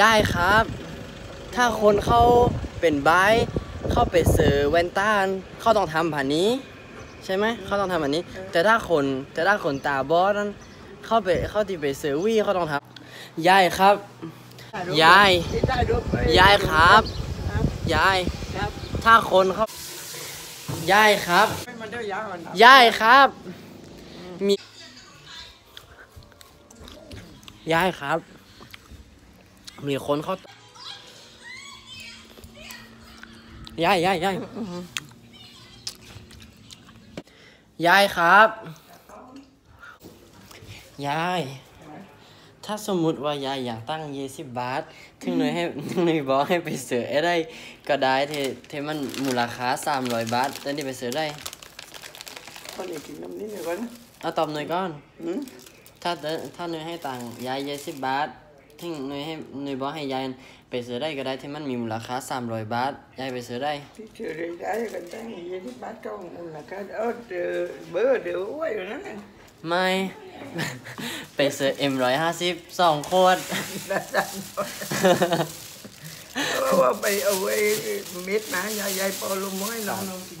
ยายครับ ถ้าคนเข้าเป็นบายเข้าไปซื้อแว่นตาเขาต้องทำผ่านนี้ ใช่ไหมเขาต้องทำแบบนี้ แต่ถ้าคนแต่ถ้าคนตาบอดนั้นเข้าไปเข้าที่ไปซื้อวี่เขาต้องทำยายครับยายยายครับยายถ้าคนเขายายครับยัยาวก่อนยายครับมียายครับ มีคนเขายายยายยายยายครับ ยาย ถ้าสมมุติว่ายายอยากตั้งยี่สิบบาท ถึงหน่วยให้ถึงหน่วยบอกให้ไปเสือได้ก็ได้เทเทมันมูลค่าสามร้อยบาทแต่นี่ไปเสือได้คนอีกทีน้ำนี้หน่อยก่อนเอาตอบหน่อยก่อนอืมถ้าเดินถ้าหน่วยให้ตังค์ยายยี่สิบบาท ถึงหน่วยให้หน่วยบอกให้ยายไปเสือได้ก็ได้ที่มันมีมูลค่าสามร้อยบาทยายไปเสือได้ที่เชื่อได้ได้กันตั้งยี่สิบบาทก็มูลค่าเออเจอเบอร์เดี๋ยวไว้อยู่นั่นน่ะไม่ไปเสือเอ็มร้อยห้าสิบสองขวดได้ได้เพราะว่าไปเอาไว้เม็ดนะยายยายพอลมไว้ลองลองกิน